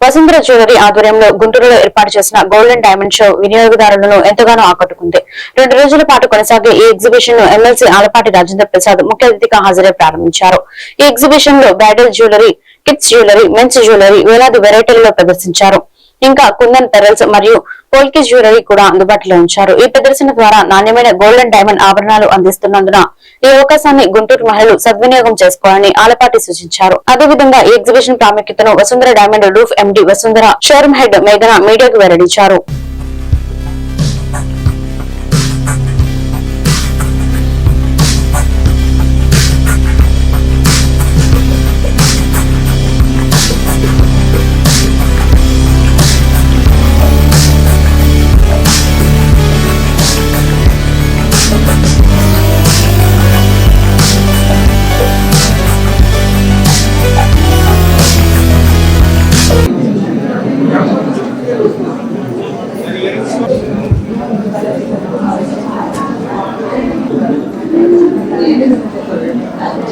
Vasundhara jewellery ఆధ్వర్యంలో గుంటూరులో ఏర్పాటు చేసిన గోల్డెన్ డైమండ్ షో వినియోగదారులను ఎంతగానో ఆకట్టుకుంది. రెండు రోజుల పాటు కొనసాగే ఈ ఎగ్జిబిషన్ను ఎమ్మెల్సీ ఆలపాటి రాజేంద్ర ప్రసాద్ ముఖ్య అతిథిగా హాజరై ప్రారంభించారు. ఈ ఎగ్జిబిషన్లో bridal jewellery kids jewellery men's jewellery వేలాది వెరైటీలలో ప్రదర్శించారు. ఇంకా కుందన్ పెరల్స్ మరియు పోల్కి జ్యువెలరీ కూడా అందుబాటులో ఉంచారు. ఈ ప్రదర్శన ద్వారా నాణ్యమైన గోల్డెన్ డైమండ్ ఆభరణాలు అందిస్తున్నందున ఈ అవకాశాన్ని గుంటూరు మహిళలు సద్వినియోగం చేసుకోవాలని ఆలపాటి సూచించారు. అదేవిధంగా ఈ ఎగ్జిబిషన్ ప్రాముఖ్యతను Vasundhara diamond roof MD Vasundhara showroom head మేఘన మీడియాకు వెల్లడించారు.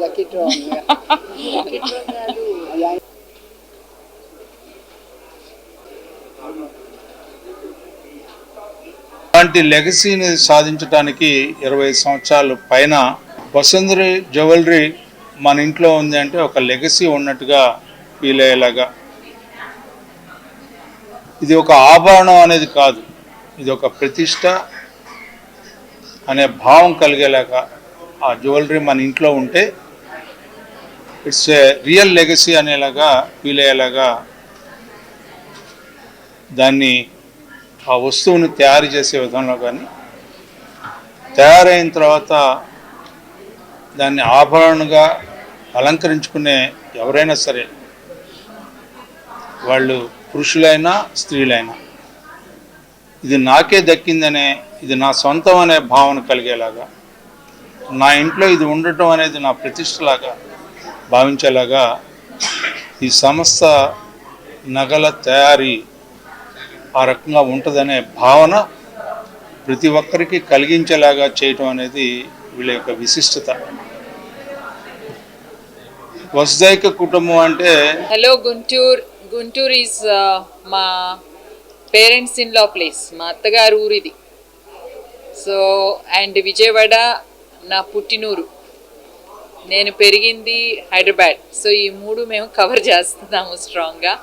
లక్కీ డ్రా అలాంటి లెగసీని సాధించడానికి ఇరవై సంవత్సరాలు పైన వసుంధరి జ్యువెలరీ మన ఇంట్లో ఉంది అంటే ఒక లెగసీ ఉన్నట్టుగా ఫీల్ అయ్యేలాగా. ఇది ఒక ఆభరణం అనేది కాదు ఇది ఒక ప్రతిష్ట అనే భావం కలిగేలాగా ఆ జ్యువెలరీ మన ఇంట్లో ఉంటే ఇట్స్ ఏ రియల్ లెగసీ అనేలాగా ఫీల్ అయ్యేలాగా దాన్ని ఆ వస్తువుని తయారు చేసే విధంలో కానీ తయారైన తర్వాత దాన్ని ఆభరణగా అలంకరించుకునే ఎవరైనా సరే వాళ్ళు పురుషులైనా స్త్రీలైనా ఇది నాకే దక్కిందనే ఇది నా సొంతం అనే భావన కలిగేలాగా నా ఇంట్లో ఇది ఉండటం అనేది నా ప్రతిష్టలాగా భావించేలాగా ఈ సంస్థ నగల తయారీ ఆ రకంగా ఉంటుందనే భావన ప్రతి ఒక్కరికి కలిగించేలాగా చేయటం అనేది వీళ్ళ యొక్క విశిష్టత. వసుదైక కుటుంబం అంటే హలో గుంటూరు గుంటూరు ఈజ్ మా పేరెంట్స్ ఇన్ లా ప్లేస్. మా అత్తగారు ఊరిది సో అండ్ విజయవాడ నా పుట్టినూరు. నేను పెరిగింది హైదరాబాద్. సో ఈ మూడు మేము కవర్ చేస్తున్నాము స్ట్రాంగ్గా.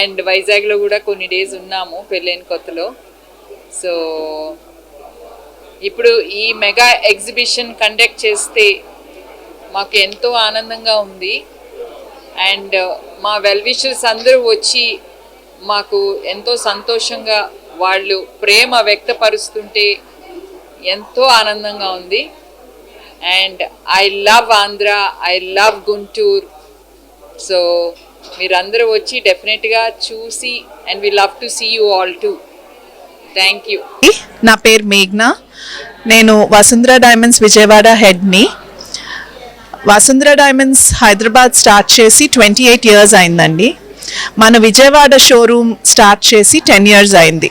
అండ్ వైజాగ్లో కూడా కొన్ని డేస్ ఉన్నాము పెళ్ళైన కొత్తలో. సో ఇప్పుడు ఈ మెగా ఎగ్జిబిషన్ కండక్ట్ చేస్తే మాకు ఎంతో ఆనందంగా ఉంది. అండ్ మా వెల్విషర్స్ అందరూ వచ్చి మాకు ఎంతో సంతోషంగా వాళ్ళు ప్రేమ వ్యక్తపరుస్తుంటే ఎంతో ఆనందంగా ఉంది. And I love Andhra I love Guntur so మీరందరూ వచ్చి డెఫినెట్గా చూసి and we love to see you all to thank you నా పేరు మేఘ్నా. నేను Vasundhara diamonds Vijayawada హెడ్ని. Vasundhara diamonds Hyderabad start చేసి ట్వంటీ ఎయిట్ ఇయర్స్ అయిందండి. మన విజయవాడ షోరూమ్ స్టార్ట్ చేసి టెన్ ఇయర్స్ అయింది.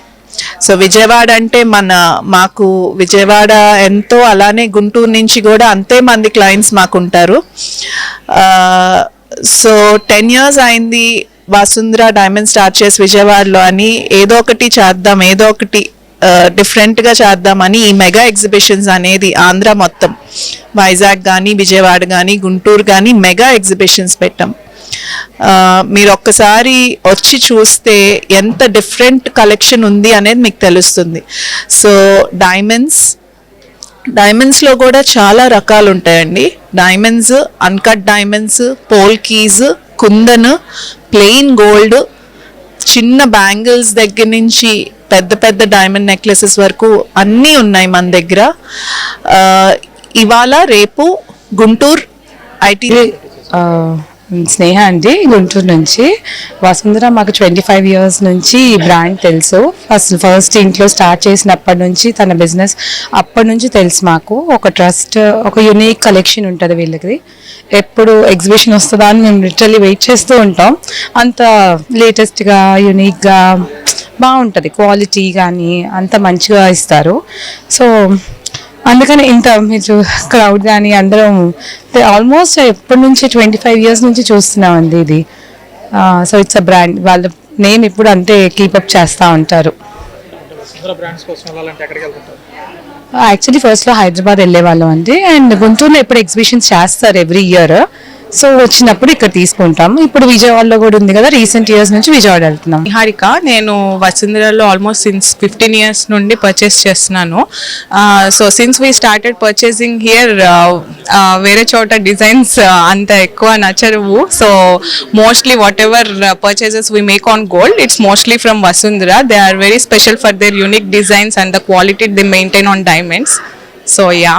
సో విజయవాడ అంటే మన మాకు విజయవాడ ఎంతో అలానే గుంటూరు నుంచి కూడా అంతే మంది క్లయింట్స్ మాకు ఉంటారు సో టెన్ ఇయర్స్ అయింది వసుంధర డైమండ్ స్టార్ట్ చేసి విజయవాడలో అని ఏదో ఒకటి చేద్దాం ఏదో ఒకటి డిఫరెంట్గా చేద్దామని ఈ మెగా ఎగ్జిబిషన్స్ అనేది ఆంధ్ర మొత్తం. వైజాగ్ కానీ విజయవాడ కానీ గుంటూరు కానీ మెగా ఎగ్జిబిషన్స్ పెట్టాం. మీరు ఒక్కసారి వచ్చి చూస్తే ఎంత డిఫరెంట్ కలెక్షన్ ఉంది అనేది మీకు తెలుస్తుంది. సో డైమండ్స్ డైమండ్స్లో కూడా చాలా రకాలు ఉంటాయండి. Diamonds uncut diamonds polkis kundan plain gold చిన్న బ్యాంగిల్స్ దగ్గర నుంచి పెద్ద పెద్ద డైమండ్ నెక్లెసెస్ వరకు అన్నీ ఉన్నాయి మన దగ్గర. ఇవాళ రేపు గుంటూరు ఐటీ స్నేహ అండి గుంటూరు నుంచి. వసుంధర మాకు ట్వంటీ ఫైవ్ ఇయర్స్ నుంచి ఈ బ్రాండ్ తెలుసు. ఫస్ట్ ఫస్ట్ ఇంట్లో స్టార్ట్ చేసినప్పటి నుంచి తన బిజినెస్ అప్పటి నుంచి తెలుసు మాకు. ఒక ట్రస్ట్ ఒక యునిక్ కలెక్షన్ ఉంటుంది వీళ్ళకి ఎప్పుడు ఎగ్జిబిషన్ వస్తుందా అని మేము లిటరల్లీ వెయిట్ చేస్తూ ఉంటాం. అంత లేటెస్ట్గా యునిక్గా బాగుంటుంది. క్వాలిటీ కానీ అంత మంచిగా ఇస్తారు. సో అందుకని ఇంత మీరు క్రౌడ్ కానీ అందరం ఆల్మోస్ట్ ఎప్పటి నుంచి ట్వంటీ ఫైవ్ ఇయర్స్ నుంచి చూస్తున్నామండి ఇది. So it's a brand. వాళ్ళ నేమ్ ఇప్పుడు అంతే కీపప్ చేస్తూ ఉంటారు. యాక్చువల్లీ ఫస్ట్లో హైదరాబాద్ వెళ్ళే వాళ్ళం అండి. అండ్ గుంటూరులో ఇప్పుడు ఎగ్జిబిషన్స్ చేస్తారు ఎవ్రీ ఇయర్ సో వచ్చినప్పుడు ఇక్కడ తీసుకుంటాం ఇప్పుడు విజయవాడలో కూడా ఉంది కదా రీసెంట్ ఇయర్స్ నుంచి విజయవాడ వెళ్తున్నాం. నిహారిక నేను వసుంధరలో ఆల్మోస్ట్ సిన్స్ ఫిఫ్టీన్ ఇయర్స్ నుండి పర్చేస్ చేస్తున్నాను. So since we started purchasing here వేరే చోట డిజైన్స్ అంత ఎక్కువ నచ్చవు. So mostly whatever purchases we make on gold it's mostly from Vasundhara. They are very special for their unique designs and the quality they maintain on diamonds so yeah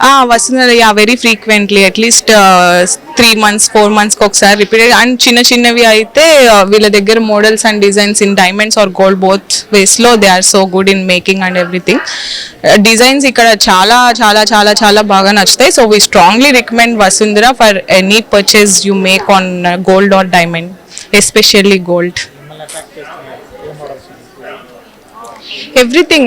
వస్తున్నారు yeah very frequently at least three months four మంత్స్కి ఒకసారి repeated and చిన్న చిన్నవి అయితే uh, వీళ్ళ దగ్గర models and designs in diamonds or gold both వేస్లో they are so good in making and everything designs ఇక్కడ చాలా చాలా చాలా చాలా బాగా నచ్చుతాయి. So we strongly recommend Vasundhara for any purchase you make on gold or diamond especially gold everything